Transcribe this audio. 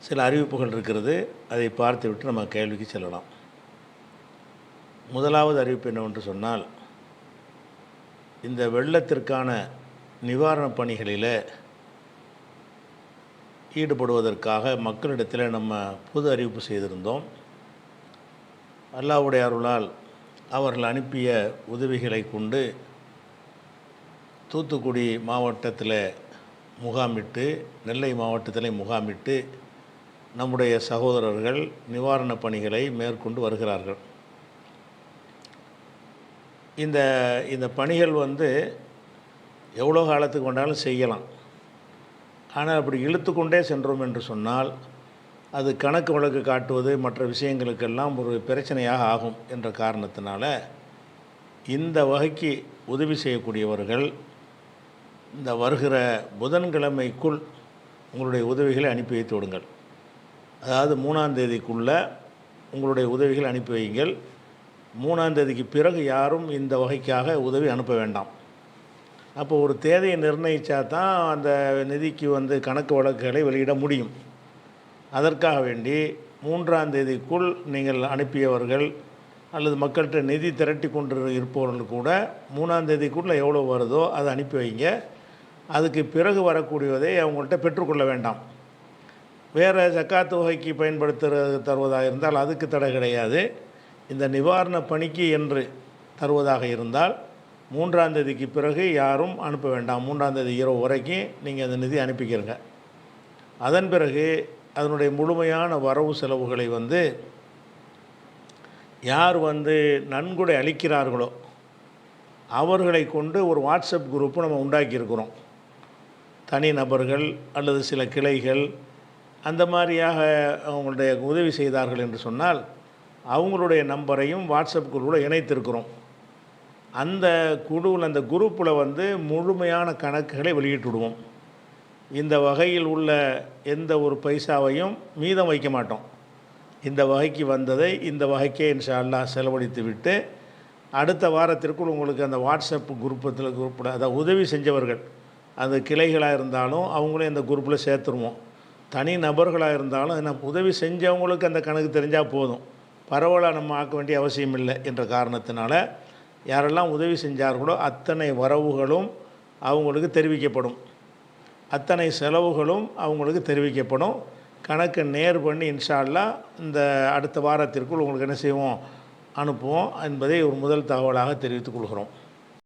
சில அறிவிப்புகள் இருக்கிறது. அதை பார்த்துவிட்டு நம்ம கேள்விக்கு செல்லலாம். முதலாவது அறிவிப்பு என்னவென்று சொன்னால் இந்த வெள்ளத்திற்கான நிவாரணப் பணிகளில் ஈடுபடுவதற்காக மக்களிடத்தில் நம்ம புது அறிவிப்பு செய்திருந்தோம். அல்லாவுடைய அருளால் அவர்கள் அனுப்பிய உதவிகளை கொண்டு தூத்துக்குடி மாவட்டத்தில் முகாமிட்டு நெல்லை மாவட்டத்தில் முகாமிட்டு நம்முடைய சகோதரர்கள் நிவாரணப் பணிகளை மேற்கொண்டு வருகிறார்கள். இந்த இந்த பணிகள் வந்து எவ்வளோ காலத்துக்கு கொண்டாலும் செய்யலாம். ஆனால் அப்படி இழுத்து கொண்டே சென்றோம் என்று சொன்னால் அது கணக்கு வழக்கு காட்டுவது மற்ற விஷயங்களுக்கெல்லாம் ஒரு பிரச்சனையாக ஆகும் என்ற காரணத்தினால இந்த வகைக்கு உதவி செய்யக்கூடியவர்கள் இந்த வருகிற புதன்கிழமைக்குள் உங்களுடைய உதவிகளை அனுப்பி வைத்து விடுங்கள். அதாவது மூணாம் தேதிக்குள்ளே உங்களுடைய உதவிகளை அனுப்பி வையுங்கள். மூணாம் தேதிக்கு பிறகு யாரும் இந்த வகைக்காக உதவி அனுப்ப வேண்டாம். அப்போ ஒரு தேதியை நிர்ணயித்தா தான் அந்த நிதிக்கு வந்து கணக்கு வழக்குகளை வெளியிட முடியும். அதற்காக வேண்டி மூன்றாம் தேதிக்குள் நீங்கள் அனுப்பியவர்கள் அல்லது மக்கள்கிட்ட நிதி திரட்டி கொண்டு இருப்பவர்கள் கூட மூணாம் தேதிக்குள்ளே எவ்வளோ வருதோ அதை அனுப்பி வைங்க. அதுக்கு பிறகு வரக்கூடியதை அவங்கள்ட்ட பெற்றுக்கொள்ள வேண்டாம். வேறு ஜக்காத்து வகைக்கு பயன்படுத்துறது தருவதாக இருந்தால் அதுக்கு தடை கிடையாது. இந்த நிவாரண பணிக்கு என்று தருவதாக இருந்தால் மூன்றாம் தேதிக்கு பிறகு யாரும் அனுப்ப வேண்டாம். மூன்றாம் தேதி இரவு வரைக்கும் நீங்கள் அந்த நிதி அனுப்பிக்கிறங்க அதன் பிறகு அதனுடைய முழுமையான வரவு செலவுகளை வந்து யார் வந்து நன்கொடை அளிக்கிறார்களோ அவர்களை கொண்டு ஒரு வாட்ஸ்அப் குரூப்பு நம்ம உண்டாக்கியிருக்கிறோம். தனி நபர்கள் அல்லது சில கிளைகள் அந்த மாதிரியாக அவங்களுடைய உதவி செய்தார்கள் என்று சொன்னால் அவங்களுடைய நம்பரையும் வாட்ஸ்அப் குழுவில் இணைத்திருக்கிறோம். அந்த குழுவில் அந்த குரூப்பில் வந்து முழுமையான கணக்குகளை வெளியிட்டுடுவோம். இந்த வகையில் உள்ள எந்த ஒரு பைசாவையும் மீதம் வைக்க மாட்டோம். இந்த வகைக்கு வந்ததை இந்த வகைக்கே இன்ஷா அல்லாஹ் செலவழித்து விட்டு அடுத்த வாரத்திற்குள் உங்களுக்கு அந்த வாட்ஸ்அப் குரூப்பத்தில் குரூப்பில் அதை உதவி செஞ்சவர்கள் அது கிளைகளாக இருந்தாலும் அவங்களே இந்த குரூப்பில் சேர்த்துருவோம். தனி நபர்களாக இருந்தாலும் என்ன உதவி செஞ்சவங்களுக்கு அந்த கணக்கு தெரிஞ்சால் போதும். பரவலாக நம்ம ஆக்க வேண்டிய அவசியம் இல்லை என்ற காரணத்தினால யாரெல்லாம் உதவி செஞ்சார்களோ அத்தனை வரவுகளும் அவங்களுக்கு தெரிவிக்கப்படும். அத்தனை செலவுகளும் அவங்களுக்கு தெரிவிக்கப்படும். கணக்கு நேர் பண்ணி இன்ஷால்லா இந்த அடுத்த வாரத்திற்குள் உங்களுக்கு என்ன செய்வோம்? அனுப்புவோம் என்பதை ஒரு முதல் தகவலாக தெரிவித்துக் கொள்கிறோம்.